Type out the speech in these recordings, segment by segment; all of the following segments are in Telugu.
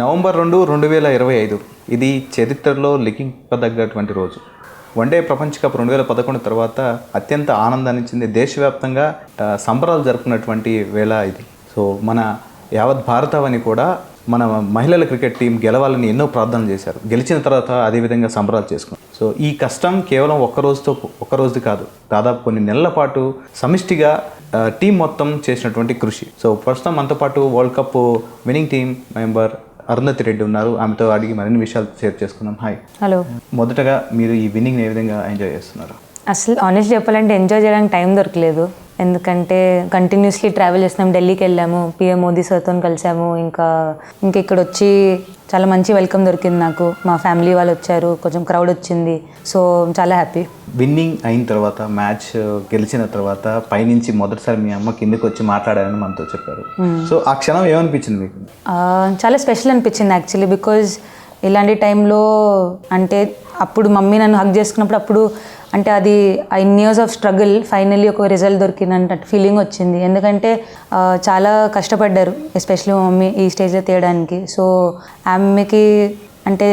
నవంబర్ రెండు రెండు వేల ఇరవై ఐదు. ఇది చరిత్రలో లిఖింపదగ్గటువంటి రోజు. వన్డే ప్రపంచ కప్ రెండు వేల పదకొండు తర్వాత అత్యంత ఆనందాన్ని ఇచ్చింది దేశవ్యాప్తంగా సంబరాలు జరుపుకున్నటువంటి వేళ ఇది. సో మన యావత్ భారతవని కూడా మన మహిళల క్రికెట్ టీం గెలవాలని ఎన్నో ప్రార్థనలు చేశారు. గెలిచిన తర్వాత అదేవిధంగా సంబరాలు చేసుకున్నారు. సో ఈ కష్టం కేవలం ఒక్క రోజుతో ఒక్క రోజుది కాదు. దాదాపు కొన్ని నెలల పాటు సమిష్టిగా టీం మొత్తం చేసినటువంటి కృషి. సో ప్రస్తుతం మనతో పాటు world cup winning team member Arundhati Reddy ఉన్నారు. ఆమెతో అడిగి మరిన్ని విషయాలు షేర్ చేసుకుందాం. హాయ్. హలో. మొదటగా మీరు ఈ విన్నింగ్ ఏ విధంగా ఎంజాయ్ చేస్తున్నారు? అసలు ఆనెస్ట్ చెప్పాలంటే ఎంజాయ్ చేయడానికి టైం దొరకలేదు. ఎందుకంటే కంటిన్యూస్లీ ట్రావెల్ చేస్తున్నాం. ఢిల్లీకి వెళ్ళాము. పిఎం మోదీ సార్తో కలిసాము. ఇంకా ఇంకా ఇక్కడ వచ్చి చాలా మంచి వెల్కమ్ దొరికింది నాకు. మా ఫ్యామిలీ వాళ్ళు వచ్చారు. కొంచెం క్రౌడ్ వచ్చింది. సో చాలా హ్యాపీ విన్నింగ్ అయిన తర్వాత మ్యాచ్ గెలిచిన తర్వాత పైనుంచి మొదటిసారి మీ అమ్మ కిందకి వచ్చి మాట్లాడారని మనతో చెప్పారు. సో ఆ క్షణం ఏమనిపించింది మీకు? చాలా స్పెషల్ అనిపించింది యాక్చువల్లీ బికాజ్ ఇలాంటి టైంలో అంటే అప్పుడు మమ్మీ నన్ను హక్ చేసుకున్నప్పుడు అప్పుడు అంటే అది ఆ in years of struggle finally ఒక రిజల్ట్ దొరికిందంట ఫీలింగ్ వచ్చింది. ఎందుకంటే చాలా కష్టపడ్డారు ఎస్పెషలీ మమ్మీ ఈ స్టేజ్లో తీయడానికి. సో ఆమెకి అంటే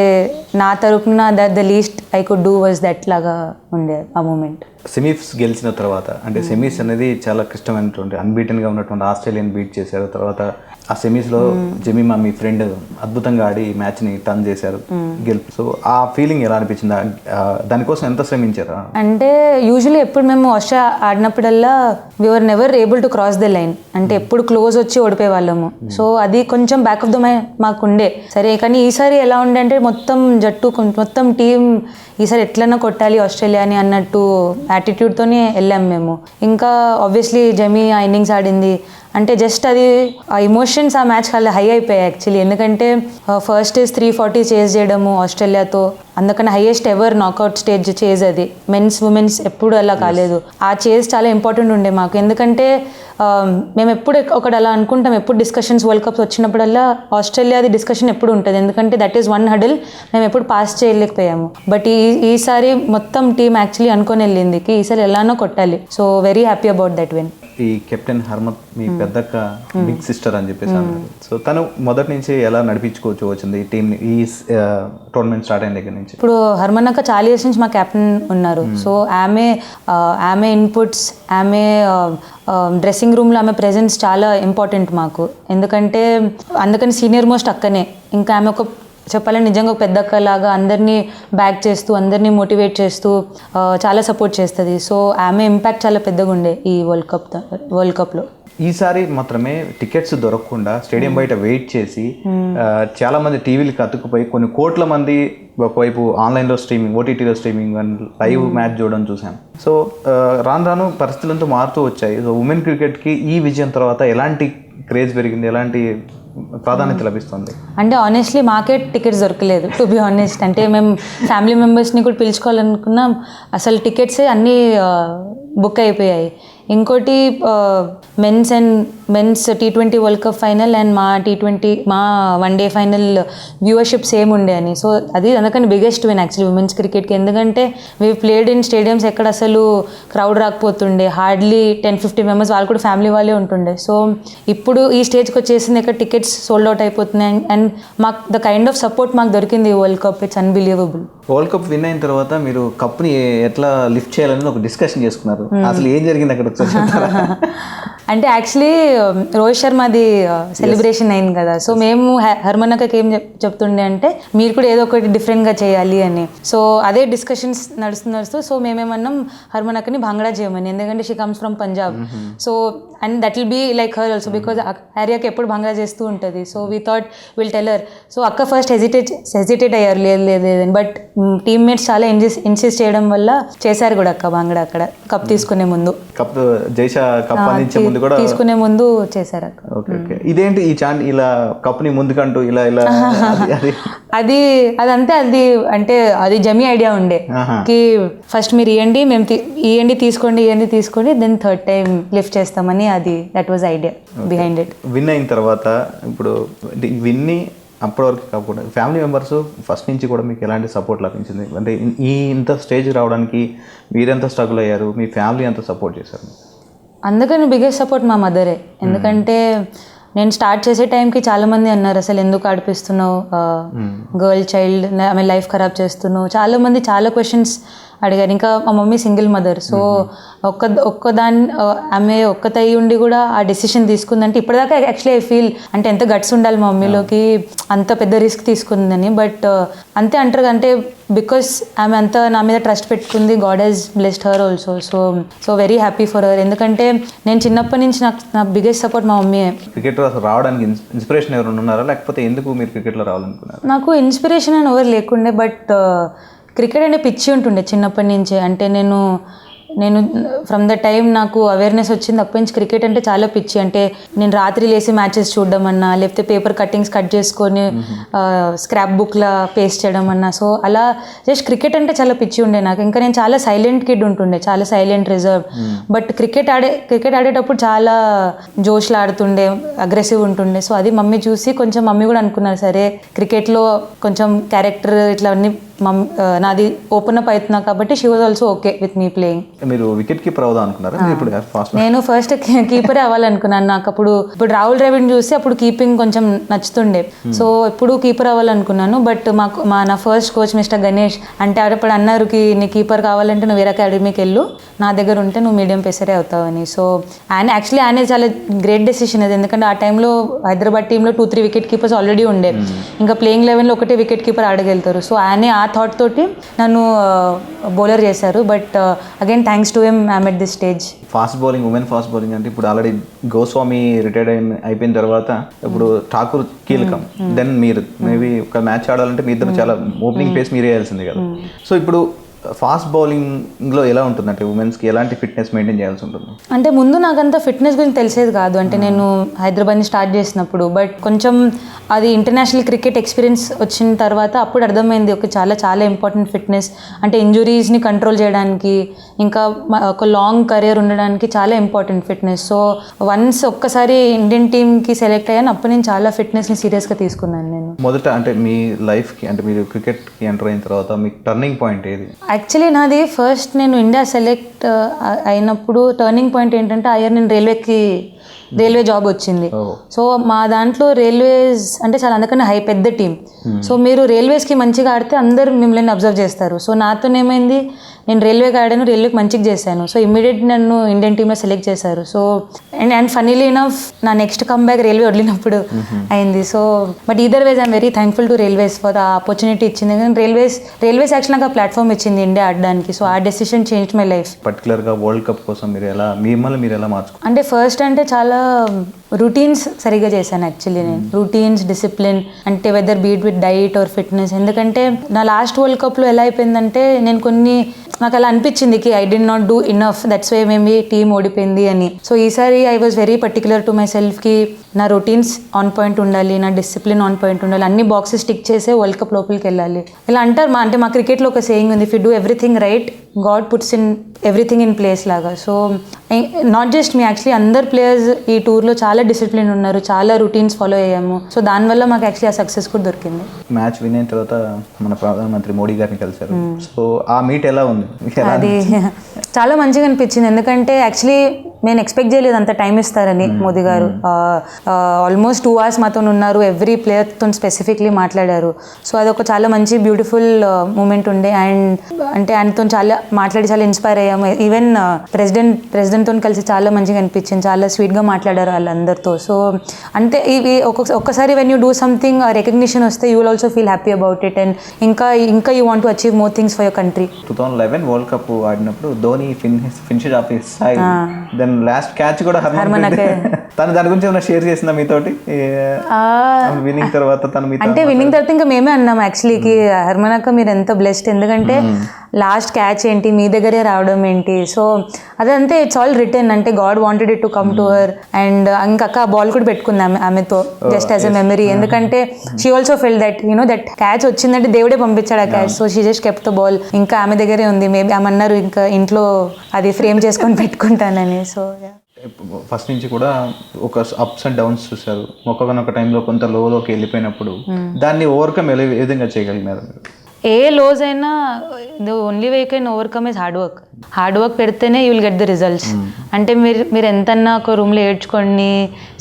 నా తరపున that the least I could do was that లాగా ఉండే ఆ మూమెంట్ సెమీస్ గెలిచిన తర్వాత అంటే సెమీస్ అనేది చాలా క్లిష్టమైనటువంటి అన్బీటెన్గా ఉన్నటువంటి ఆస్ట్రేలియన్ బీట్ చేశారు. తర్వాత ఆ సెమీస్లో జమీమా మీ ఫ్రెండ్ అద్భుతంగా ఆడి మ్యాచ్ని టర్న్ చేశారు. గెలుపు సో ఆ ఫీలింగ్ ఎలా అనిపించింది? దానికోసం ఎంత శ్రమించారు? అంటే యూజువల్లీ ఎప్పుడు మేము Australia ఆడినప్పుడల్లా we were never able to cross the line అంటే ఎప్పుడు క్లోజ్ వచ్చి ఓడిపోయే వాళ్ళము సో అది కొంచెం బ్యాక్ ఆఫ్ ద మై మాకు ఉండే సరే కానీ ఈసారి ఎలా ఉండే అంటే మొత్తం జట్టు మొత్తం టీం ఈసారి ఎట్లన్నా కొట్టాలి ఆస్ట్రేలియాని అన్నట్టు యాటిట్యూడ్తోనే వెళ్ళాం మేము. ఇంకా ఆబ్వియస్లీ జమీ ఆ ఇన్నింగ్స్ ఆడింది. అంటే జస్ట్ అది ఆ ఎమోషన్స్ ఆ మ్యాచ్ చాలా హై అయిపోయాయి యాక్చువల్లీ ఎందుకంటే first is three forty chase చేయడము ఆస్ట్రేలియాతో. అందుకని highest ever knockout stage chase అది. మెన్స్ ఉమెన్స్ ఎప్పుడు అలా కాలేదు. ఆ చేజ్ చాలా ఇంపార్టెంట్ ఉండే మాకు. ఎందుకంటే మేము ఎప్పుడు ఒకటి అలా అనుకుంటాం. ఎప్పుడు డిస్కషన్స్ వరల్డ్ కప్స్ వచ్చినప్పుడల్లా ఆస్ట్రేలియాది డిస్కషన్ ఎప్పుడు ఉంటుంది. ఎందుకంటే దట్ ఈస్ వన్ హడిల్ మేము ఎప్పుడు పాస్ చేయలేకపోయాము. బట్ ఈ ఈసారి మొత్తం టీం యాక్చువల్లీ అనుకొని వెళ్ళింది. ఈసారి ఎలానో కొట్టాలి. So very happy about that win ఈ కెప్టెన్ హర్మత్ మీ పెద్దక్క బిగ్ సిస్టర్ అని చెప్పేసి అన్నారు. సో తను మొదటి నుంచి ఎలా నడిపించుకోవచ్చు వచ్చింది ఈ టీంని ఈ టోర్నమెంట్ స్టార్ట్ అయిన దగ్గర నుంచి? ఇప్పుడు హర్మన్ అక్క చాలా ఇయర్స్ నుంచి మా కెప్టెన్ ఉన్నారు. సో ఆమె ఆమె ఇన్పుట్స్ ఆమె డ్రెస్సింగ్ రూమ్లో ఆమె ప్రెజెన్స్ చాలా ఇంపార్టెంట్ మాకు. ఎందుకంటే అందుకని సీనియర్ మోస్ట్ అక్కనే. ఇంకా ఆమె ఒక చెప్పాలంటే నిజంగా పెద్ద అక్కలాగా అందరినీ బ్యాక్ చేస్తూ అందరినీ మోటివేట్ చేస్తూ చాలా సపోర్ట్ చేస్తుంది. సో ఆమె ఇంపాక్ట్ చాలా పెద్దగా ఉండే ఈ వరల్డ్ కప్ వరల్డ్ కప్లో. ఈసారి మాత్రమే టికెట్స్ దొరకకుండా స్టేడియం బయట వెయిట్ చేసి చాలా మంది టీవీలకు అతుక్కుపోయి కొన్ని కోట్ల మంది ఒకవైపు ఆన్లైన్లో స్ట్రీమింగ్ ఓటీటీలో స్ట్రీమింగ్ లైవ్ మ్యాచ్ చూడడం చూసాం సో రాను రాను పరిస్థితులంతా మారుతూ వచ్చాయి. సో ఉమెన్ క్రికెట్కి ఈ విజయం తర్వాత ఎలాంటి క్రేజ్ పెరిగింది? ఎలాంటి ప్రాధాన్యత లభిస్తుంది. అంటే ఆనెస్ట్లీ మాకే టికెట్స్ దొరకలేదు టు బి ఆనెస్ట్ అంటే మేము ఫ్యామిలీ మెంబర్స్ని కూడా పిలుచుకోవాలనుకున్నాం. అసలు టికెట్సే అన్నీ బుక్ అయిపోయాయి. ఇంకోటి men's and men's T twenty world cup final and మా టీ ట్వంటీ మా one day final viewership same ఉండే అని. సో అది అందుకని బిగ్గెస్ట్ విన్ యాక్చువల్లీ ఉమెన్స్ క్రికెట్కి ఎందుకంటే వీ ప్లేడ్ ఇన్ స్టేడియంస్ ఎక్కడ అసలు క్రౌడ్ రాకపోతుండే. హార్డ్లీ టెన్ ఫిఫ్టీ మెంబర్స్ వాళ్ళు కూడా ఫ్యామిలీ వాళ్ళే ఉంటుండే. సో ఇప్పుడు ఈ స్టేజ్కి వచ్చేసింది ఇక్కడ టికెట్స్ సోల్డ్ అవుట్ అయిపోతున్నాయి. అండ్ మాకు ద కైండ్ ఆఫ్ సపోర్ట్ మాకు దొరికింది world cup it's unbelievable world cup win అయిన తర్వాత మీరు కప్ని ఎట్లా లిఫ్ట్ చేయాలని ఒక డిస్కషన్ చేసుకున్నారు. అసలు ఏం జరిగింది అక్కడ? చెప్తారా? అంటే యాక్చువల్లీ రోహిత్ శర్మది సెలబ్రేషన్ అయింది కదా. సో మేము హ- హర్మన్ అక్కకి ఏం చెప్- చెప్తుండే అంటే మీరు కూడా ఏదో ఒకటి డిఫరెంట్గా చేయాలి అని. సో అదే డిస్కషన్స్ నడుస్తూ నడుస్తూ సో మేమేమన్నాం హర్మన్ అక్కని భాంగడా చేయమని. ఎందుకంటే she comes from Punjab so and that will be like her also because హరియాకి ఎప్పుడు భాంగడా చేస్తూ ఉంటుంది. So we thought will tell her so అక్క ఫస్ట్ హెజిటేట్ హెజిటేట్ అయ్యారు. లేదు లేదు లేదని బట్ టీమ్మేట్స్ చాలా ఇన్సిస్ ఇన్సిస్ట్ చేయడం వల్ల చేశారు కూడా అక్క భాంగడా అక్కడ. కప్ తీసుకునే ముందు. కప్ జైషా కప్ అందించే ముందు కూడా తీసుకునే ముందు చేశారు ఓకే ఓకే. ఇదేంటి ఈ చాంట్ ఇలా కప్ని ముందుకంటూ ఇలా ఇలా అది- అది. అది అదంతే అది అంటే అది జమీ ఐడియా ఉండే. కి ఫస్ట్ మీరు ఇవ్వండి మేము ఇవ్వండి తీసుకోండి ఇవ్వండి తీసుకోండి దెన్ థర్డ్ టైం లిఫ్ట్ చేస్తామని అది that was idea behind it win అయిన తర్వాత ఇప్పుడు విన్ని అప్పటి వరకు కాకుండా ఫ్యామిలీ మెంబర్స్ ఫస్ట్ నుంచి కూడా మీకు ఎలాంటి సపోర్ట్ లభించింది? అంటే ఈ ఇంత స్టేజ్ రావడానికి మీరెంత స్ట్రగుల్ అయ్యారు? మీ ఫ్యామిలీ ఎంత సపోర్ట్ చేశారు? అందుకని బిగ్గెస్ట్ సపోర్ట్ మా మదరే ఎందుకంటే నేను స్టార్ట్ చేసే టైంకి చాలా మంది అన్నారు అసలు ఎందుకు ఆడిపిస్తున్నావు? గర్ల్ చైల్డ్ ఆమె లైఫ్ ఖరాబ్ చేస్తున్నావు? చాలా మంది చాలా క్వశ్చన్స్ అడిగారు. ఇంకా మా మమ్మీ సింగిల్ మదర్. సో ఒక్క ఒక్క దాని ఆ, ఆమె ఒక్కతై ఉండి కూడా ఆ డెసిషన్ తీసుకుందంటే ఇప్పటిదాకా యాక్చువల్లీ ఐ ఫీల్ అంటే ఎంత గట్స్ ఉండాలి మా మమ్మీలోకి అంత పెద్ద రిస్క్ తీసుకుందని. బట్ అంతే అంటారు అంటే బికాస్ ఆమె అంత నా మీద ట్రస్ట్ పెట్టుకుంది God has blessed her also. So so very happy for her. ఎందుకంటే నేను చిన్నప్పటి నుంచి నాకు నా బిగ్గెస్ట్ సపోర్ట్ మా మమ్మీ క్రికెట్ అసలు రావడానికి ఇన్స్- ఇన్స్పిరేషన్ ఎవరైనా ఉన్నారా? లేకపోతే ఎందుకు మీరు క్రికెట్లో రావాలనుకున్నారు? నాకు ఇన్స్పిరేషన్ అని ఎవరు లేకుండే బట్ క్రికెట్ అంటే పిచ్చి ఉంటుండే చిన్నప్పటి నుంచి. అంటే నేను నేను ఫ్రమ్ ద టైం నాకు అవేర్నెస్ వచ్చింది అప్పటి నుంచి క్రికెట్ అంటే చాలా పిచ్చి. అంటే నేను రాత్రి లేసి మ్యాచెస్ చూడడం అన్నా లేకపోతే పేపర్ కట్టింగ్స్ కట్ చేసుకొని స్క్రాప్ బుక్లా పేస్ట్ చేయడం అన్నా సో అలా జస్ట్ క్రికెట్ అంటే చాలా పిచ్చి ఉండే నాకు. ఇంకా నేను చాలా సైలెంట్ కిడ్ ఉంటుండే చాలా సైలెంట్ రిజర్వ్ బట్ క్రికెట్ ఆడే క్రికెట్ ఆడేటప్పుడు చాలా జోష్లు ఆడుతుండే అగ్రెసివ్ ఉంటుండే. సో అది మమ్మీ చూసి కొంచెం మమ్మీ కూడా అనుకున్నారు సరే క్రికెట్లో కొంచెం క్యారెక్టర్ ఇట్లా అన్ని మమ్ నాది ఓపెన్ అప్ అవుతున్నా కాబట్టి she was also okay with me playing మీరు వికెట్ కీపర్ అవుదాం అనుకున్నారా? ఇప్పుడు ఫాస్ట్ నేను ఫస్ట్ కీపరే అవ్వాలనుకున్నాను. నాకు అప్పుడు ఇప్పుడు రాహుల్ ద్రవిడ్ చూసి అప్పుడు కీపింగ్ కొంచెం నచ్చుతుండే. సో ఎప్పుడు కీపర్ అవ్వాలనుకున్నాను. బట్ మాకు మా నా ఫస్ట్ కోచ్ మిస్టర్ గణేష్ అంటే అప్పుడు అన్నారు కి నీ కీపర్ కావాలంటే నువ్వు వేరే అకాడమీకి వెళ్ళు. నా దగ్గర ఉంటే నువ్వు మీడియం పేసరే అవుతావని సో ఆయన యాక్చువల్లీ ఆయన చాలా గ్రేట్ డెసిషన్ అది. ఎందుకంటే ఆ టైంలో హైదరాబాద్ టీంలో two three wicket keepers already ఉండే. ఇంకా ప్లేయింగ్ లెవెన్లో ఒకటే వికెట్ కీపర్ ఆడగలుగుతారు. సో ఆయనే ఆ థాట్ తోటి నన్ను బౌలర్ చేశారు. But again thanks to them I'm at this stage fast bowling women fast bowling అంటే ఇప్పుడు ఆల్రెడీ గోస్వామి రిటైర్డ్ అయిన అయిపోయిన తర్వాత ఇప్పుడు ఠాకూర్ కీలకం. దెన్ మీరు మేబీ ఒక మ్యాచ్ ఆడాలంటే మీ ఇద్దరు చాలా ఓపెనింగ్ పేస్ మీరే వేయాల్సింది కదా. సో ఇప్పుడు ఫాస్ట్ బౌలింగ్లో ఎలా ఉంటుంది అంటే ఉమెన్స్కి ఎలాంటి ఫిట్నెస్ మెయింటైన్ చేయాల్సి ఉంటుంది? అంటే ముందు నాకంత ఫిట్నెస్ గురించి తెలిసేది కాదు. అంటే నేను హైదరాబాద్ని స్టార్ట్ చేసినప్పుడు బట్ కొంచెం అది ఇంటర్నేషనల్ క్రికెట్ ఎక్స్పీరియన్స్ వచ్చిన తర్వాత అప్పుడు అర్థమైంది ఒక చాలా చాలా ఇంపార్టెంట్ ఫిట్నెస్ అంటే ఇంజురీస్ని కంట్రోల్ చేయడానికి ఇంకా ఒక లాంగ్ కెరియర్ ఉండడానికి చాలా ఇంపార్టెంట్ ఫిట్నెస్ సో వన్స్ ఒక్కసారి ఇండియన్ టీమ్కి సెలెక్ట్ అయ్యాను అప్పుడు నేను చాలా ఫిట్నెస్ని సీరియస్గా తీసుకున్నాను నేను. మొదట అంటే మీ లైఫ్కి అంటే మీరు క్రికెట్కి ఎంటర్ అయిన తర్వాత మీకు టర్నింగ్ పాయింట్ ఏది? యాక్చువల్లీ నాది ఫస్ట్ నేను ఇండియా సెలెక్ట్ uh, అయినప్పుడు టర్నింగ్ పాయింట్ ఏంటంటే ఆ ఇయర్ నేను రైల్వేకి రైల్వే జాబ్ వచ్చింది. సో మా దాంట్లో రైల్వేస్ అంటే చాలా అందుకని హై పెద్ద టీం సో మీరు రైల్వేస్కి మంచిగా ఆడితే అందరు మిమ్మల్ని అబ్జర్వ్ చేస్తారు. సో నాతో ఏమైంది? నేను రైల్వేకి ఆడాను రైల్వేకి మంచిగా చేశాను. సో ఇమ్మీడియట్ నన్ను ఇండియన్ టీంలో సెలెక్ట్ చేశారు. So and and funnily enough నా నెక్స్ట్ కమ్బ్యాక్ రైల్వే వదిలినప్పుడు అయింది. So but either way I'm very thankful to railways for ఆ ఆపర్చునిటీ ఇచ్చింది. కానీ రైల్వేస్ రైల్వేస్ యాక్చువల్ నాకు ఆ ప్లాట్ఫామ్ ఇచ్చింది ఇండియా ఆడడానికి. సో ఆ డెసిషన్ చేంజ్ మై లైఫ్ పర్టికులర్గా వరల్డ్ కప్ కోసం మీరు ఎలా మిమ్మల్ని మీరు ఎలా మార్చుకో అంటే ఫస్ట్ అంటే చాలా love రొటీన్స్ సరిగా చేశాను యాక్చువల్లీ నేను. రొటీన్స్ డిసిప్లిన్ అంటే whether be it with diet or fitness. ఎందుకంటే నా లాస్ట్ వరల్డ్ కప్లో ఎలా అయిపోయిందంటే నేను కొన్ని నాకు అలా అనిపించింది కి I did not do enough that's why maybe team ఓడిపోయింది అని. సో ఈసారి I was very particular to my సెల్ఫ్కి నా రొటీన్స్ ఆన్ పాయింట్ ఉండాలి నా డిసిప్లిన్ ఆన్ పాయింట్ ఉండాలి అన్ని బాక్సెస్ స్టిక్ చేసే వరల్డ్ కప్ లోపలికి వెళ్ళాలి. ఇలా అంటారు మా అంటే మా క్రికెట్లో ఒక సేయింగ్ ఉంది if you do everything right God puts in everything in place లాగా. So not just me actually అందరు ప్లేయర్స్ ఈ టూర్లో చాలా డిసిప్లిన్ ఉన్నారు చాలా రొటీన్స్ ఫాలో అయ్యాము. సో దానివల్ల మాకు యాక్చువల్లీ ఆ సక్సెస్ కూడా దొరికింది. మ్యాచ్ విన్ అయిన తర్వాత మన ప్రధానమంత్రి మోడీ గారిని కలిశారు. సో ఆ మీట్ ఎలా ఉంది? అది చాలా మంచిగా అనిపించింది. ఎందుకంటే యాక్చువల్లీ నేను ఎక్స్పెక్ట్ చేయలేదు అంత టైం ఇస్తారని మోదీ గారు. ఆల్మోస్ట్ టూ అవర్స్ మాతో ఉన్నారు. ఎవ్రీ ప్లేయర్తో స్పెసిఫిక్లీ మాట్లాడారు. సో అదొక చాలా మంచి బ్యూటిఫుల్ మూమెంట్ ఉండే. అండ్ అంటే ఆయనతో చాలా మాట్లాడి చాలా ఇన్స్పైర్ అయ్యాము. ఈవెన్ ప్రెసిడెంట్ ప్రెసిడెంట్తో కలిసి చాలా మంచిగా అనిపించింది. చాలా స్వీట్గా మాట్లాడారు వాళ్ళందరితో సో అంటే ఇవి ఒక్కొక్క ఒక్కసారి when you do something recognition వస్తే you will also feel happy about it and ఇంకా ఇంకా you want to achieve more things for your country two thousand eleven world cup ఆడినప్పుడు Dhoni fin finish off his side then last catch కూడా హర్మన్ తను దాని గురించి ఏమైనా షేర్ చేసిందా మీతోటి? విన్నింగ్ తర్వాత తను అంటే విన్నింగ్ తర్వాత ఇంకా మేమే అన్నాం యాక్చువల్లీకి హర్మనక్క మీరు ఎంత బ్లెస్డ్ ఎందుకంటే లాస్ట్ క్యాచ్ ఏంటి? మీ దగ్గరే రావడం ఏంటి? సో అదంతే ఇట్స్ ఆల్ రిటర్న్ అంటే God wanted it to come to her and ఇంకక్క ఆ బాల్ కూడా పెట్టుకుంది ఆమె ఆమెతో జస్ట్ యాజ్ ఎ మెమరీ ఎందుకంటే she also felt that you know that catch వచ్చిందంటే దేవుడే పంపించాడు ఆ catch so she just kept the ball ఇంకా ఆమె దగ్గరే ఉంది. మేబీ ఆమె అన్నారు ఇంకా ఇంట్లో అది ఫ్రేమ్ చేసుకొని పెట్టుకుంటానని. సో ఫస్ట్ నుంచి కూడా ఒక అప్స్ అండ్ డౌన్స్ చూసారు ఒకనొక టైంలో కొంత లోలోకి వెళ్ళిపోయినప్పుడు దాన్ని ఓవర్కమ్ ఏ విధంగా చేయగలిగినారు ఏ లోజ్ అయినా the only way can overcome is hard work hard work పెడితేనే you will get the results అంటే మీరు మీరు ఎంతన్నా ఒక రూమ్లో ఏడ్చుకొని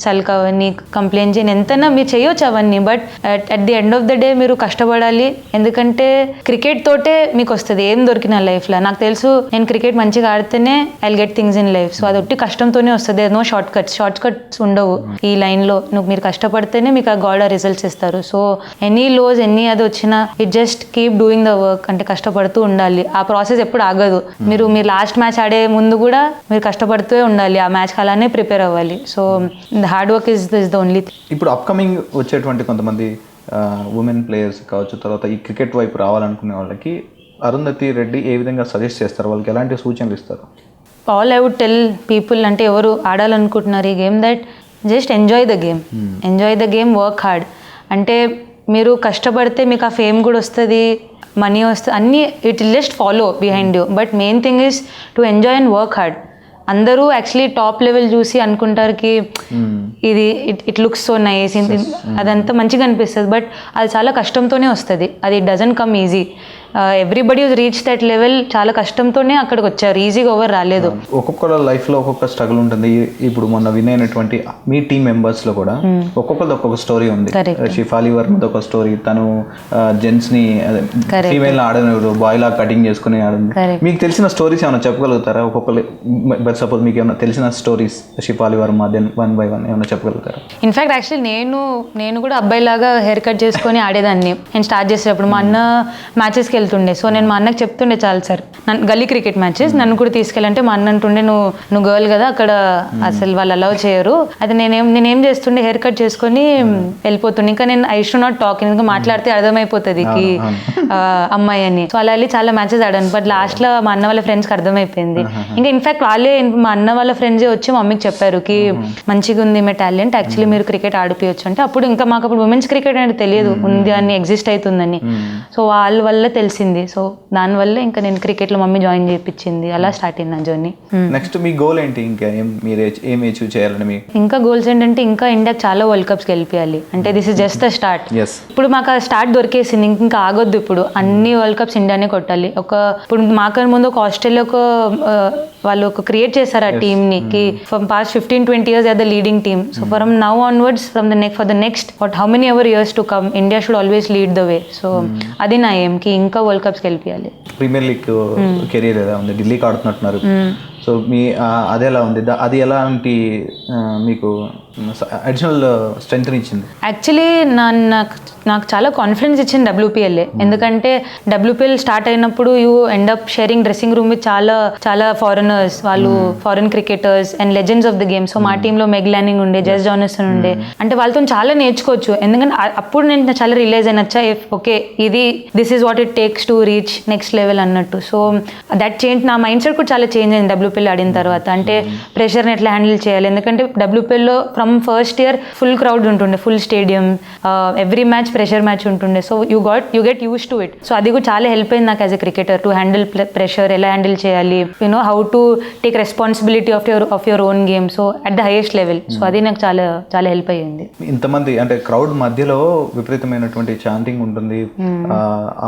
సల్క్ అవన్నీ కంప్లైంట్ చేయని ఎంతన్నా మీరు చేయొచ్చు అవన్నీ but at the end of the day మీరు కష్టపడాలి. ఎందుకంటే క్రికెట్ తోటే మీకు వస్తుంది ఏం దొరికిన లైఫ్లో నాకు తెలుసు నేను క్రికెట్ మంచిగా ఆడితేనే I get things in life so అది ఒట్టి కష్టంతోనే వస్తుంది no short cuts short cuts ఉండవు ఈ లైన్లో నువ్వు మీరు కష్టపడితేనే మీకు ఆ గాడ్ ఆ రిజల్ట్స్ ఇస్తారు. సో ఎనీ లోస్ ఎన్ని అది వచ్చినా it just keep doing the work అంటే కష్టపడుతూ ఉండాలి. ఆ ప్రాసెస్ ఎప్పుడు ఆగదు. మీరు మీరు లాస్ట్ మ్యాచ్ ఆడే ముందు కూడా మీరు కష్టపడుతూ ఉండాలి. ఆ మ్యాచ్కి అలానే ప్రిపేర్ అవ్వాలి. So the hard work is is the only ఇప్పుడు అప్కమింగ్ వచ్చేటువంటి కొంతమంది ఉమెన్ ప్లేయర్స్ కావచ్చు తర్వాత ఈ క్రికెట్ వైపు రావాలనుకునే వాళ్ళకి అరుంధతి రెడ్డి ఏ విధంగా సజెస్ట్ చేస్తారు? వాళ్ళకి ఎలాంటి సూచనలు ఇస్తారు? All I would tell people అంటే ఎవరు ఆడాలనుకుంటున్నారు ఈ game that just enjoy the game enjoy the game work hard అంటే మీరు కష్టపడితే మీకు ఆ ఫేమ్ కూడా వస్తుంది. మనీ వస్తుంది అన్నీ it just follow behind you but main thing is to enjoy and work hard అందరూ యాక్చువల్లీ టాప్ లెవెల్ చూసి అనుకుంటారు కి ఇది it it looks so nice అదంతా మంచిగా అనిపిస్తుంది. బట్ అది చాలా కష్టంతోనే వస్తుంది. అది doesn't come easy everybody reach that level చాలా కష్టంతోనే అక్కడికి వచ్చారు. ఈజీగా ఎవరు రాలేదు. ఒక్కొక్కరు లైఫ్లో ఒక్కొక్క స్ట్రగుల్ ఉంటుంది. ఇప్పుడు మొన్న విన్ అయినటువంటి మీ టీం మెంబర్స్లో కూడా ఒక్కొక్కరిది ఒక్కొక్క స్టోరీ ఉంది. షిఫాలి వర్మది ఒక స్టోరీ తను జెంట్స్ని Correct. ఫీమేల్ ఆడనివ్వడు బాయ్ లా కటింగ్ చేసుకుని ఆడింది. మీకు తెలిసిన స్టోరీస్ ఏమైనా చెప్పగలుగుతారా? ఒక్కొక్కరు బట్ సపోజ్ మీకు ఏమైనా తెలిసిన stories Shafali Verma then one by one ఏమైనా చెప్పగలుగుతారా? ఇన్ఫాక్ట్ యాక్చువల్లీ నేను నేను కూడా అబ్బాయిలాగా హెయిర్ కట్ చేసుకొని ఆడేదాన్ని. నేను స్టార్ట్ చేసేటప్పుడు మా అన్న మ్యాచెస్కి వెళ్తుండే సో నేను మా అన్నకి చెప్తుండే చాలు సార్. నన్ను గల్లీ క్రికెట్ మ్యాచెస్ నన్ను కూడా తీసుకెళ్ళంటే మా అన్న అంటుండే నువ్వు నువ్వు గర్ల్ కదా అక్కడ అసలు వాళ్ళు అలౌ చేయరు. అయితే నేనేం నేనేం చేస్తుండే హెయిర్ కట్ చేసుకొని వెళ్ళిపోతుండే. ఇంకా నేను ఐ షు నాట్ టాక్ ఇంకా మాట్లాడితే అర్థమైపోతుంది కి అమ్మాయి అని. సో అలా వెళ్ళి చాలా మ్యాచెస్ ఆడాను. బట్ లాస్ట్లో మా అన్న వాళ్ళ ఫ్రెండ్స్కి అర్థమైపోయింది. ఇంకా ఇన్ఫాక్ట్ వాళ్ళే మా అన్న వాళ్ళ ఫ్రెండ్సే వచ్చి మమ్మీకి చెప్పారు కి మంచిగా ఉంది మీ టాలెంట్ యాక్చువల్లీ మీరు క్రికెట్ ఆడిపోయచ్చు. అంటే అప్పుడు ఇంకా మాకు అప్పుడు ఉమెన్స్ క్రికెట్ అంటే తెలియదు. ఉంది అని ఎగ్జిస్ట్ అవుతుందని. సో వాళ్ళ వల్ల తెలిసింది. సో దానివల్ల ఇంకా నేను క్రికెట్లో మమ్మీ జాయిన్ చేయించింది అలా స్టార్ట్ అయింది నా జర్నీ. నెక్స్ట్ మీ గోల్ ఏంటి? ఇంకా ఏం మీరు ఏం అచీవ్ చేయాలని మీ ఇంకా గోల్స్ ఏంటంటే ఇంకా ఇండియాకి చాలా వరల్డ్ కప్స్కి వెళ్ళిపోయాలి అంటే this is just the start ఇప్పుడు మాకు ఆ స్టార్ట్ దొరికేసింది. ఇంక- ఇంకా ఆగొద్దు ఇప్పుడు. అన్ని వరల్డ్ కప్స్ ఇండియానే కొట్టాలి. ఒక ఇప్పుడు మాకన్నా ముందు ఒక ఆస్ట్రేలియా ఒక వాళ్ళు ఒక క్రియేట్ చేశారు ఆ టీమ్ని కి from past fifteen twenty years the leading team so from now onwards from the next for the next but how many ever years to come India should always lead the way so అది నా ఏం కి ఇంకా వరల్డ్ కప్స్కి వెళ్ళిపోయాలి ప్రీమియర్ లీగ్ కెరీర్ ఎలా ఉంది? ఢిల్లీకి ఆడుతున్నట్టున్నారు. సో మీ ఆ, అది ఎలా ఉంది అది ఎలాంటి మీకు అడిషనల్ స్ట్రెంగ్త్ ఇచ్చింది. యాక్చువల్లీ నా నాకు నాకు చాలా కాన్ఫిడెన్స్ ఇచ్చింది డబ్ల్యూపీఎల్ఏ ఎందుకంటే డబ్ల్యూపీఎల్ స్టార్ట్ అయినప్పుడు you end up sharing dressing room with చాలా చాలా ఫారినర్స్ వాళ్ళు foreign cricketers and legends of the game so మా టీంలో మెగ్ లానింగ్ ఉండే జస్ జానసన్ ఉండే. అంటే వాళ్ళతో చాలా నేర్చుకోవచ్చు. ఎందుకంటే అప్పుడు నేను చాలా రిలైజ్ అయినచ్చా ఓకే ఇది this is what it takes to reach next level అన్నట్టు. సో దట్ చేంజ్ నా మైండ్ సెట్ కూడా చాలా చేంజ్ అయింది డబ్ల్యూపీఎల్ ఆడిన తర్వాత. అంటే ప్రెషర్ని ఎట్లా హ్యాండిల్ చేయాలి? ఎందుకంటే డబ్ల్యూపీఎల్లో from first year full crowd ఉంటుండే full stadium every match pressure match ఉంటుండే. So you got you get used to it so అది కూడా చాలా హెల్ప్ అయింది నాకు as a cricketer to handle pressure ఎలా హ్యాండిల్ చేయాలి you know how to take responsibility of your of your own game so at the highest level so అది నాకు చాలా చాలా హెల్ప్ అయ్యింది. ఇంతమంది అంటే క్రౌడ్ మధ్యలో విపరీతమైనటువంటి చాంటింగ్ ఉంటుంది ఆ,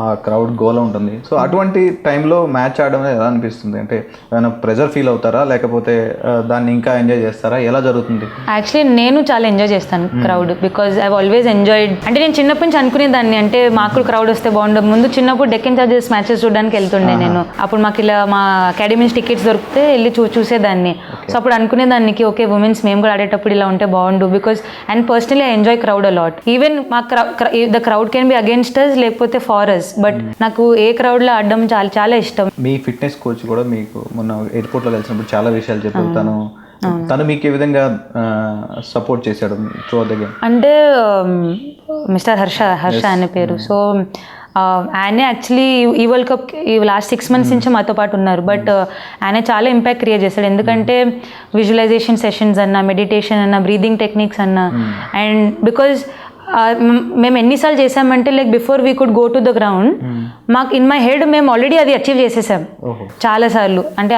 ఆ క్రౌడ్ గోల ఉంటుంది. సో అటువంటి టైంలో మ్యాచ్ ఆడడం ఎలా అనిపిస్తుంది? అంటే ఏమైనా ప్రెజర్ ఫీల్ అవుతారా? లేకపోతే దాన్ని ఇంకా ఎంజాయ్ చేస్తారా? ఎలా జరుగుతుంది? యాక్చువల్లీ నేను చాలా ఎంజాయ్ చేస్తాను crowd because I always enjoyed అంటే నేను చిన్నప్పటి నుంచి అనుకునేదాన్ని అంటే మాకు క్రౌడ్ వస్తే బాగుండదు. ముందు చిన్నప్పుడు డెక్కన్ చార్జెస్ మ్యాచెస్ చూడడానికి వెళ్తుండే నేను. అప్పుడు మాకు ఇలా మా అకాడమీ టికెట్స్ దొరికితే వెళ్ళి చూ చూసేదాన్ని. సో అప్పుడు అనుకునేదానికి ఓకే ఉమెన్స్ మేము కూడా ఆడేటప్పుడు ఇలా ఉంటే బాగుండు. Because and personally I enjoy crowd a lot even మా the crowd can be against us లేకపోతే ఫార్ అస్ బట్ నాకు ఏ క్రౌడ్లో ఆడడం చాలా చాలా ఇష్టం. మీ ఫిట్నెస్ కోచ్ కూడా మీకు మొన్న ఎయిర్పోర్ట్లో కలిసినప్పుడు చాలా విషయాలు చెప్పారు తను మీకు ఏ విధంగా సపోర్ట్ చేశాడు త్రూ ద గేమ్ అంటే మిస్టర్ హర్ష హర్ష అనే పేరు. సో ఆయనే యాక్చువల్లీ ఈ వరల్డ్ కప్ ఈ లాస్ట్ సిక్స్ మంత్స్ నుంచి మాతో పాటు ఉన్నారు. బట్ ఆయన చాలా ఇంపాక్ట్ క్రియేట్ చేశాడు. ఎందుకంటే విజువలైజేషన్ సెషన్స్ అన్న మెడిటేషన్ అన్న బ్రీదింగ్ టెక్నిక్స్ అన్న. అండ్ బికాజ్ మేము ఎన్నిసార్లు చేసామంటే like before we could go to the ground మాకు ఇన్ మై హెడ్ మేము ఆల్రెడీ అది అచీవ్ చేసేసాం. చాలా సార్లు అంటే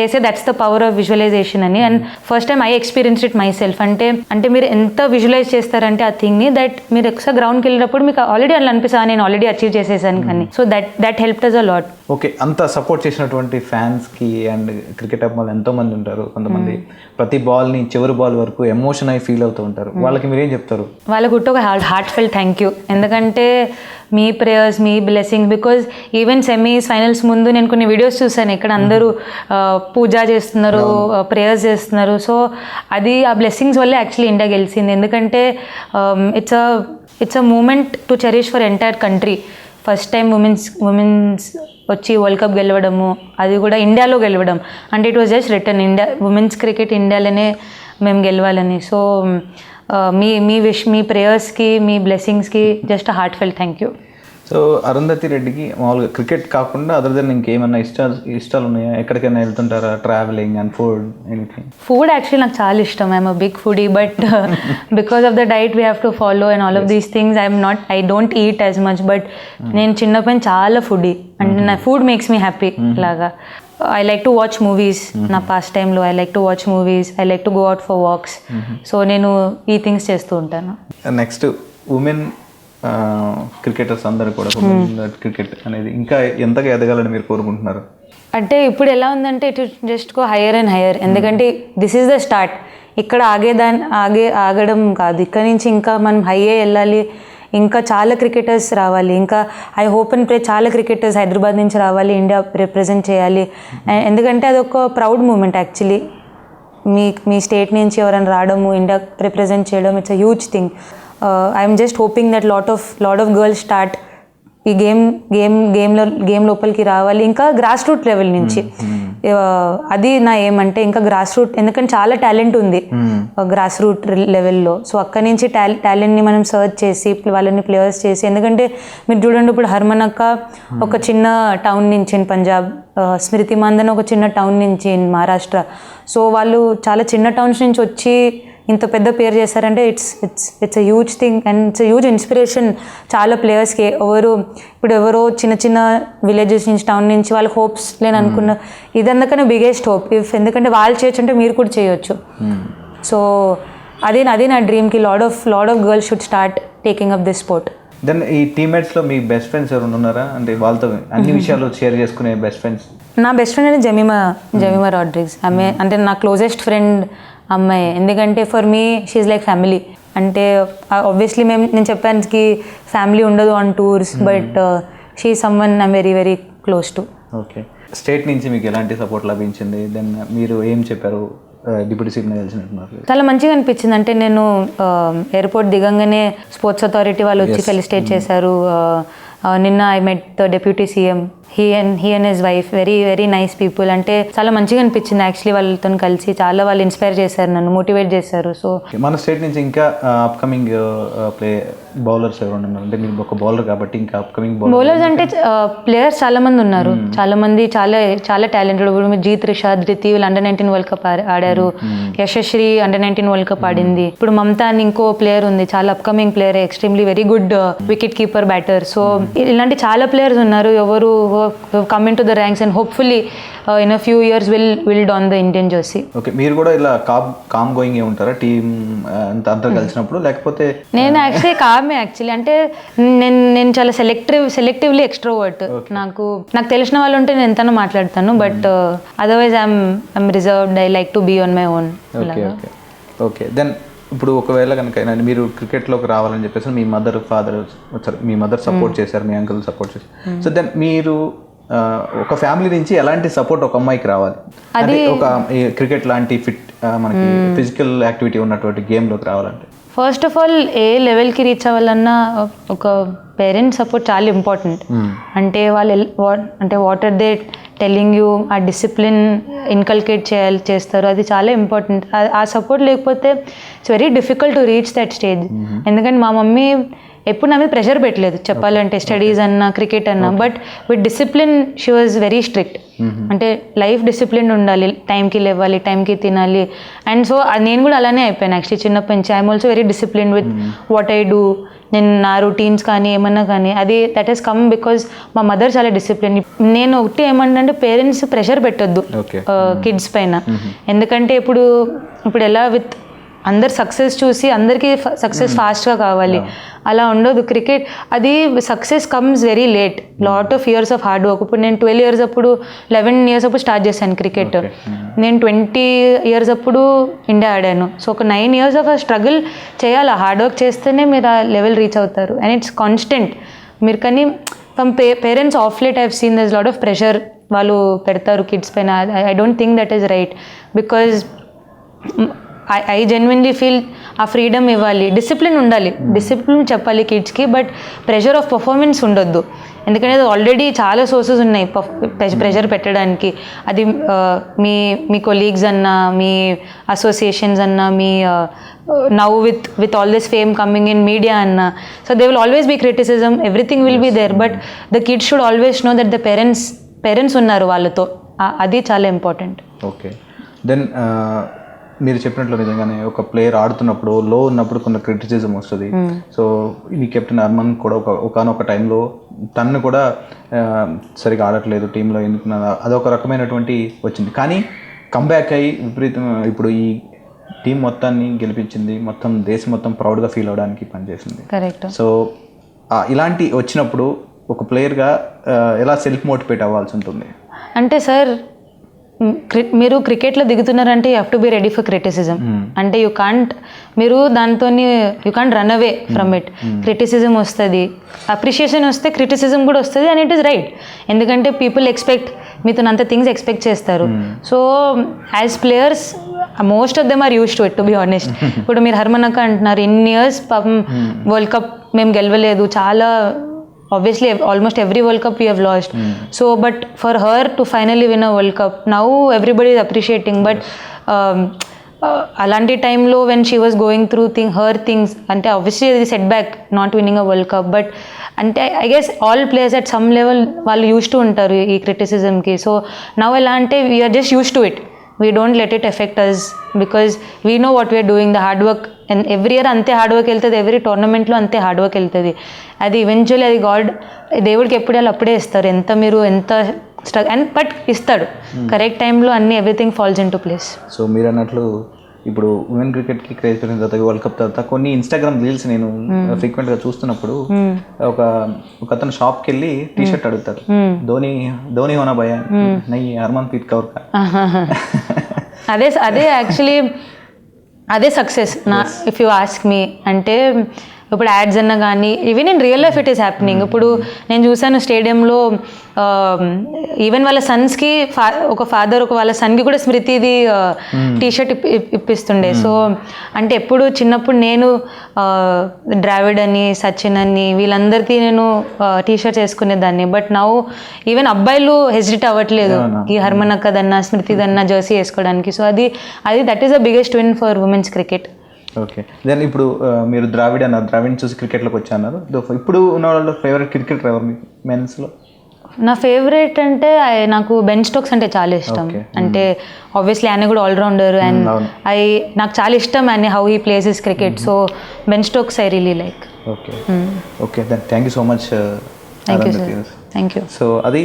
దేసే that's the power of visualisation అని. And first time I experience it myself అంటే అంటే మీరు ఎంత విజువలైజ్ చేస్తారంటే ఆ థింగ్ని దట్ మీరు ఒకసారి గ్రౌండ్కి వెళ్ళినప్పుడు మీకు ఆల్రెడీ అలా అనిపిస్తా నేను ఆల్రెడీ అచీవ్ చేసేసాను కానీ so that that help us a lot okay అంత సపోర్ట్ చేసినటువంటి ఫ్యాన్స్కి అండ్ క్రికెట్ అభిమానులు ఎంతో మంది ఉంటారు. కొంతమంది ప్రతి బాల్ని చివరి బాల్ వరకు ఎమోషన్ అయి ఫీల్ అవుతూ ఉంటారు. వాళ్ళకి మీరేం చెప్తారు? వాళ్ళకు గుట్ట ఒక heart heart full thank you ఎందుకంటే మీ prayers me blessings because even semis finals ముందు నేను కొన్ని వీడియోస్ చూసాను ఇక్కడ అందరూ పూజ చేస్తున్నారు ప్రేయర్స్ చేస్తున్నారు. సో అది ఆ బ్లెస్సింగ్స్ వల్లే యాక్చువల్లీ ఇండియా గెలిచింది. ఎందుకంటే it's a it's a moment to cherish for entire country first time women's women's వచ్చి వరల్డ్ కప్ గెలవడము అది కూడా ఇండియాలో గెలవడం. అంటే it was just written India women's cricket ఇండియాలోనే మేము గెలవాలని. సో uh, మీ మీ విష్ మీ ప్రేయర్స్కి మీ బ్లెస్సింగ్స్కి just heartfelt thank you so Arundhati రెడ్డికి మామూలుగా క్రికెట్ కాకుండా అదర్ దెన్ ఇంకేమన్నా ఇష్టాలు ఇష్టాలు ఉన్నాయా ఎక్కడికైనా వెళ్తుంటారా? Travelling and food anything food actually నాకు చాలా ఇష్టం. I'm big foodie but because of the diet we have to follow and all of these things I'm not I don't eat as much but నేను చిన్నప్పటి చాలా ఫుడీ అంటే నా ఫుడ్ మేక్స్ మీ హ్యాపీ లాగా. I like to watch movies నా పాస్ట్ టైంలో I like to watch movies I like to go out for walks so నేను ఈ థింగ్స్ చేస్తూ ఉంటాను. నెక్స్ట్ ఉమెన్ క్రికెటర్స్ అందరూ కూడా క్రికెట్ అనేది ఇంకా ఎంతగా ఎదగాలని మీరు కోరుకుంటున్నారు? అంటే ఇప్పుడు ఎలా ఉందంటే ఇటు just go higher and higher ఎందుకంటే దిస్ ఈజ్ ద స్టార్ట్ ఇక్కడ ఆగేదాన్ని ఆగే ఆగడం కాదు. ఇక్కడ నుంచి ఇంకా మనం హైయే వెళ్ళాలి. ఇంకా చాలా క్రికెటర్స్ రావాలి. ఇంకా ఐ హోప్ అండ్ ప్రే చాలా క్రికెటర్స్ హైదరాబాద్ నుంచి రావాలి ఇండియా రిప్రజెంట్ చేయాలి. And ఎందుకంటే అదొక ప్రౌడ్ మూమెంట్ యాక్చువల్లీ మీ మీ స్టేట్ నుంచి ఎవరైనా రావడము ఇండియా రిప్రజెంట్ చేయడం it's a huge thing I'm just hoping that lot of lot of girls start ఈ గేమ్ గేమ్ గేమ్లో గేమ్ లోపలికి రావాలి. ఇంకా గ్రాస్ రూట్ లెవెల్ నుంచి ఆ, అది నా ఏమంటే ఇంకా గ్రాస్ రూట్ ఎందుకంటే చాలా టాలెంట్ ఉంది. గ్రాస్ రూట్ లెవెల్లో సో అక్కడి నుంచి టాలె టాలెంట్ని మనం సర్చ్ చేసి వాళ్ళని ప్లేయర్స్ చేసి ఎందుకంటే మీరు చూడండి ఇప్పుడు హర్మన్ అక్క ఒక చిన్న టౌన్ నుంచి పంజాబ్ ఆ, స్మృతి మందన్ ఒక చిన్న టౌన్ నుంచి మహారాష్ట్ర సో వాళ్ళు చాలా చిన్న టౌన్స్ నుంచి వచ్చి ఇంత పెద్ద పేరు చేశారంటే it's it's it's a huge thing and it's a huge inspiration చాలా ప్లేయర్స్కి ఎవరు ఇప్పుడు ఎవరో చిన్న చిన్న విలేజెస్ నుంచి టౌన్ నుంచి వాళ్ళకి హోప్స్ లేని అనుకున్న ఇదందుకనే బిగ్గెస్ట్ హోప్ ఇఫ్ ఎందుకంటే వాళ్ళు చేయొచ్చు అంటే మీరు కూడా చేయొచ్చు. సో అదే అదే నా డ్రీమ్కి lot of lot of girls should start taking up this sport then ఈ టీమ్మేట్స్లో మీ బెస్ట్ ఫ్రెండ్స్ ఎవరు ఉన్నారా? అంటే వాళ్ళతో అన్ని విషయాలు షేర్ చేసుకునే బెస్ట్ ఫ్రెండ్స్ నా బెస్ట్ ఫ్రెండ్ అంటే జమీమా జమీమా రాడ్రిగ్స్. ఆమె అంటే నా క్లోజెస్ట్ ఫ్రెండ్ అమ్మాయి. ఎందుకంటే for me she's like family అంటే ఆబ్వియస్లీ మేము నేను చెప్పానికి ఫ్యామిలీ ఉండదు on tours but she someone I'm very very close to okay state నుంచి మీకు ఎలాంటి సపోర్ట్ లభించింది? దెన్ మీరు ఏం చెప్పారు? డిప్యూటీ సీఎం తెలిసినట్టున్నారు చాలా మంచిగా అనిపించింది. అంటే నేను ఎయిర్పోర్ట్ దిగంగానే స్పోర్ట్స్ అథారిటీ వాళ్ళు వచ్చి ఫెలిసిటేట్ చేశారు. ఆ, ఆ, నిన్న I met the deputy CM he and he and his wife very very nice people అంటే చాలా మంచిగా అనిపించింది యాక్చువల్లీ వాళ్ళతో కలిసి. చాలా వాళ్ళు ఇన్స్పైర్ చేశారు నన్ను మోటివేట్ చేశారు. సో మన స్టేట్ నుంచి ఇంకా అప్కమింగ్ ప్లే బౌలర్స్ ఎవరు అంటే మీరు ఒక బౌలర్ కాబట్టి ఇంకా అప్కమింగ్ బౌలర్ బౌలర్స్ అంటే ప్లేయర్స్ చాలా మంది ఉన్నారు. చాలా మంది చాలా చాలా టాలెంటెడ్ ఇప్పుడు జీత్ రిషాద్ రితి వీళ్ళు అండర్ నైన్టీన్ వరల్డ్ కప్ ఆడారు. Yashashri under nineteen world cup ఆడింది. ఇప్పుడు మమతా అని ఇంకో ప్లేయర్ ఉంది. చాలా upcoming player extremely very good wicket keeper batter so ఇలాంటి చాలా ప్లేయర్స్ ఉన్నారు. ఎవరు coming to the ranks and hopefully in a few years will will on the Indian jersey okay మీరు కూడా ఇలా కామ్ కామ్ గోయింగ్ ఏ ఉంటారా? టీమ్ అంత అందరూ కలిసినప్పుడు? లేకపోతే నేను యాక్చువల్లీ కామే యాక్చువల్లీ అంటే నేను నేను చాలా సెలెక్టివ్ సెలెక్టివ్లీ ఎక్స్ట్రోవర్ట్ నాకు నాకు తెలిసిన వాళ్ళు ఉంటే నేను ఎంతనో మాట్లాడతాను but otherwise I'm I'm reserved I like to be on my own okay okay okay then ఇప్పుడు ఒకవేళ కనుక మీరు క్రికెట్లోకి రావాలని చెప్పేసి మీ మదర్ ఫాదర్ వచ్చారు మీ మదర్ సపోర్ట్ చేశారు మీ అంకుల్ సపోర్ట్ చేశారు. సో దెన్ మీరు ఒక ఫ్యామిలీ నుంచి ఎలాంటి సపోర్ట్ ఒక అమ్మాయికి రావాలి? అంటే ఒక క్రికెట్ లాంటి ఫిట్ మనకి ఫిజికల్ యాక్టివిటీ ఉన్నటువంటి గేమ్లోకి రావాలంటే. ఫస్ట్ ఆఫ్ ఆల్ ఏ లెవెల్కి రీచ్ అవ్వాలన్నా ఒక పేరెంట్స్ సపోర్ట్ చాలా ఇంపార్టెంట్ అంటే వాళ్ళు అంటే what are they telling you ఆ డిసిప్లిన్ ఇన్కల్కేట్ చేయాలి చేస్తారు. అది చాలా ఇంపార్టెంట్ ఆ సపోర్ట్ లేకపోతే it's very difficult to reach that stage ఎందుకంటే మా మమ్మీ ఎప్పుడు నా మీద ప్రెషర్ పెట్టలేదు చెప్పాలంటే స్టడీస్ అన్నా క్రికెట్ అన్నా but with discipline she was very strict అంటే లైఫ్ డిసిప్లిన్ ఉండాలి టైంకి లేవాలి టైంకి తినాలి. అండ్ సో నేను కూడా అలానే అయిపోయాను యాక్చువల్లీ చిన్నప్పటి నుంచి. I'm also very discipline with what I do నేను నా రొటీన్స్ కానీ ఏమన్నా కానీ అది దట్ ఈస్ కమ్ బికాజ్ మా మదర్ చాలా డిసిప్లిన్ నేను ఒకటి ఏమంటే పేరెంట్స్ ప్రెషర్ పెట్టొద్దు. కిడ్స్ పైన. ఎందుకంటే ఇప్పుడు ఇప్పుడు ఎలా విత్ అందరు సక్సెస్ చూసి అందరికీ సక్సెస్ ఫాస్ట్గా కావాలి. అలా ఉండదు. క్రికెట్ అది success comes very late lot of years of hard work ఇప్పుడు నేను ట్వెల్వ్ ఇయర్స్ అప్పుడు లెవెన్ ఇయర్స్ అప్పుడు స్టార్ట్ చేశాను క్రికెట్ నేను ట్వంటీ ఇయర్స్ అప్పుడు ఇండియా ఆడాను. సో ఒక నైన్ ఇయర్స్ ఆఫ్ స్ట్రగుల్ చేయాలి? హార్డ్ వర్క్ చేస్తేనే మీరు ఆ లెవెల్ రీచ్ అవుతారు. అండ్ ఇట్స్ కాన్స్టెంట్ మీరు కానీ from pay parents of late I've seen this lot of pressure వాళ్ళు పెడతారు కిడ్స్ పైన. I don't think that is right because I I genuinely feel ఆ ఫ్రీడమ్ ఇవ్వాలి. డిసిప్లిన్ ఉండాలి. డిసిప్లిన్ చెప్పాలి కిడ్స్కి బట్ ప్రెషర్ ఆఫ్ పర్ఫార్మెన్స్ ఉండొద్దు. ఎందుకంటే ఆల్రెడీ చాలా సోర్సెస్ ఉన్నాయి. ప్రెషర్ పెట్టడానికి. అది మీ మీ కొలీగ్స్ అన్నా మీ అసోసియేషన్స్ అన్నా మీ now with with all this fame coming in media అన్నా. So they will always be criticism everything will be there but the kids should always know that the parents parents ఉన్నారు వాళ్ళతో. అది చాలా ఇంపార్టెంట్ ఓకే దెన్ మీరు చెప్పినట్లు నిజంగానే ఒక ప్లేయర్ ఆడుతున్నప్పుడు లో ఉన్నప్పుడు కొన్ని క్రిటిసిజం వస్తుంది. సో మీ కెప్టెన్ అర్మన్ కూడా ఒక ఒకనొక టైంలో తనను కూడా సరిగా ఆడట్లేదు టీంలో ఎందుకు అదొక రకమైనటువంటి వచ్చింది. కానీ కంబ్యాక్ అయ్యి విపరీతం ఇప్పుడు ఈ టీం మొత్తాన్ని గెలిపించింది మొత్తం దేశం మొత్తం ప్రౌడ్గా ఫీల్ అవడానికి పనిచేసింది. కరెక్ట్ సో ఇలాంటి వచ్చినప్పుడు ఒక ప్లేయర్గా ఎలా సెల్ఫ్ మోటివేట్ అవ్వాల్సి ఉంటుంది? అంటే సార్ మీరు క్రికెట్లో దిగుతున్నారంటే you have to be ready for criticism అంటే యూ కాంట్ మీరు దాంతో you can't run away from it criticism వస్తుంది. అప్రిషియేషన్ వస్తే క్రిటిసిజం కూడా వస్తుంది అండ్ ఇట్ ఈస్ రైట్ ఎందుకంటే పీపుల్ ఎక్స్పెక్ట్ మీతో అంత థింగ్స్ ఎక్స్పెక్ట్ చేస్తారు. So as players most of them are use to it to be honest ఇప్పుడు మీరు హర్మనక్క అంటున్నారు ఇన్ని ఇయర్స్ పాపం వరల్డ్ కప్ మేము గెలవలేదు. చాలా obviously almost every world cup we have lost. So but for her to finally win a world cup now everybody is appreciating but um, uh, అలాంటి టైంలో when she was going through thing her things అంటే ఆబ్వియస్లీ ఇది set back not winning a world cup but అంటే I guess all players at some level వాళ్ళు యూస్ టు ఉంటారు ఈ క్రిటిసిజంకి సో నవ్ ఎలా అంటే we're just use to it we don't let it effect us because we know what we're doing the hard work and every year అంతే హార్డ్ వర్క్ వెళ్తుంది ఎవ్రీ టోర్నమెంట్లో అంతే హార్డ్ వర్క్ వెళ్తుంది. అది ఈవెన్చువల్లీ అది గాడ్ దేవుడికి ఎప్పుడు వాళ్ళు అప్పుడే ఇస్తారు. ఎంత మీరు ఎంత స్ట్రగ్ అండ్ బట్ ఇస్తాడు. కరెక్ట్ టైంలో అన్ని everything falls in to place so మీరు అన్నట్లు ఇప్పుడు ఉమెన్ క్రికెట్కి క్రేజ్ పెరిగిన తర్వాత వరల్డ్ కప్ తర్వాత కొన్ని ఇన్స్టాగ్రామ్ రీల్స్ నేను ఫ్రీక్వెంట్గా చూస్తున్నప్పుడు ఒక ఒక అతను షాప్కి వెళ్ళి టీ షర్ట్ అడుగుతారు. ధోని ధోని హోనా భయ నై హర్మన్ ప్రీత్ కౌర్ కా? అదే అదే యాక్చువల్లీ అదే సక్సెస్ నా ఇఫ్ యూ ఆస్క్ మీ అంటే ఇప్పుడు యాడ్స్ అన్న కానీ even in real life it is happening ఇప్పుడు నేను చూసాను స్టేడియంలో ఈవెన్ వాళ్ళ సన్స్కి ఫా ఒక ఫాదర్ ఒక వాళ్ళ సన్కి కూడా స్మృతిది టీ షర్ట్ ఇప్పిస్తుండే. సో అంటే ఎప్పుడు చిన్నప్పుడు నేను ద్రావిడ్ అని సచిన్ అని వీళ్ళందరికీ నేను టీ షర్ట్స్ వేసుకునేదాన్ని బట్ నౌ ఈవెన్ అబ్బాయిలు హెజిటేట్ అవ్వట్లేదు. ఈ హర్మన్ అక్కదన్నా స్మృతిదన్నా జర్సీ వేసుకోవడానికి. సో అది అది that is the biggest win for women's cricket okay. Then ఇప్పుడు మీరు ద్రావిడ్ అన్నారు. ద్రావిడ్ చూసి క్రికెట్లోకి వచ్చి అన్నారు దో- ఇప్పుడు ఉన్న వాళ్ళ ఫేవరెట్ క్రికెటర్ ఎవరు మీకు మెన్స్లో? నా ఫేవరెట్ అంటే నాకు బెన్ స్టోక్స్ అంటే చాలా ఇష్టం. అంటే ఆబ్వియస్లీ ఆయన కూడా ఆల్రౌండర్ అండ్ అవును. ఐ నాకు చాలా ఇష్టం and how he plays is cricket so Ben Stokes I really like okay. Okay then thank you so much thank you thank you so అది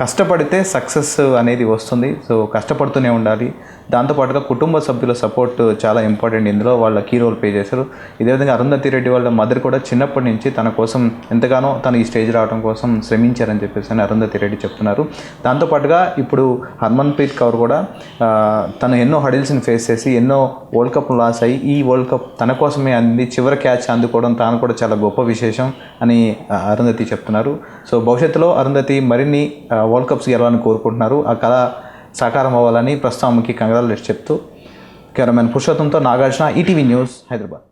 కష్టపడితే సక్సెస్ అనేది వస్తుంది. సో కష్టపడుతూనే ఉండాలి. దాంతోపాటుగా కుటుంబ సభ్యుల సపోర్ట్ చాలా ఇంపార్టెంట్. ఇందులో వాళ్ళ కీ రోల్ ప్లే చేశారు. ఇదే విధంగా అరుంధతి రెడ్డి వాళ్ళ మదర్ కూడా చిన్నప్పటి నుంచి తన కోసం ఎంతగానో తను ఈ స్టేజ్ రావడం కోసం శ్రమించారని చెప్పేసి అని అరుంధతి రెడ్డి చెప్తున్నారు. దాంతోపాటుగా ఇప్పుడు హర్మన్ప్రీత్ కౌర్ కూడా తను ఎన్నో హడిల్స్ని ఫేస్ చేసి ఎన్నో వరల్డ్ కప్ లాస్ అయ్యి ఈ వరల్డ్ కప్ తన కోసమే అంది చివరి క్యాచ్ అందుకోవడం తాను కూడా చాలా గొప్ప విశేషం అని అరుంధతి చెప్తున్నారు. సో భవిష్యత్తులో అరుంధతి మరిన్ని వరల్డ్ కప్స్ గెలవాలని కోరుకుంటున్నారు. ఆ కళ సాకారం అవ్వాలని ప్రస్తుతం ఆమెకి కంగ్రాచులేట్స్ చెప్తూ కెమెరామెన్ పురుషోత్తంతో నాగార్జున ఈటీవీ న్యూస్ హైదరాబాద్.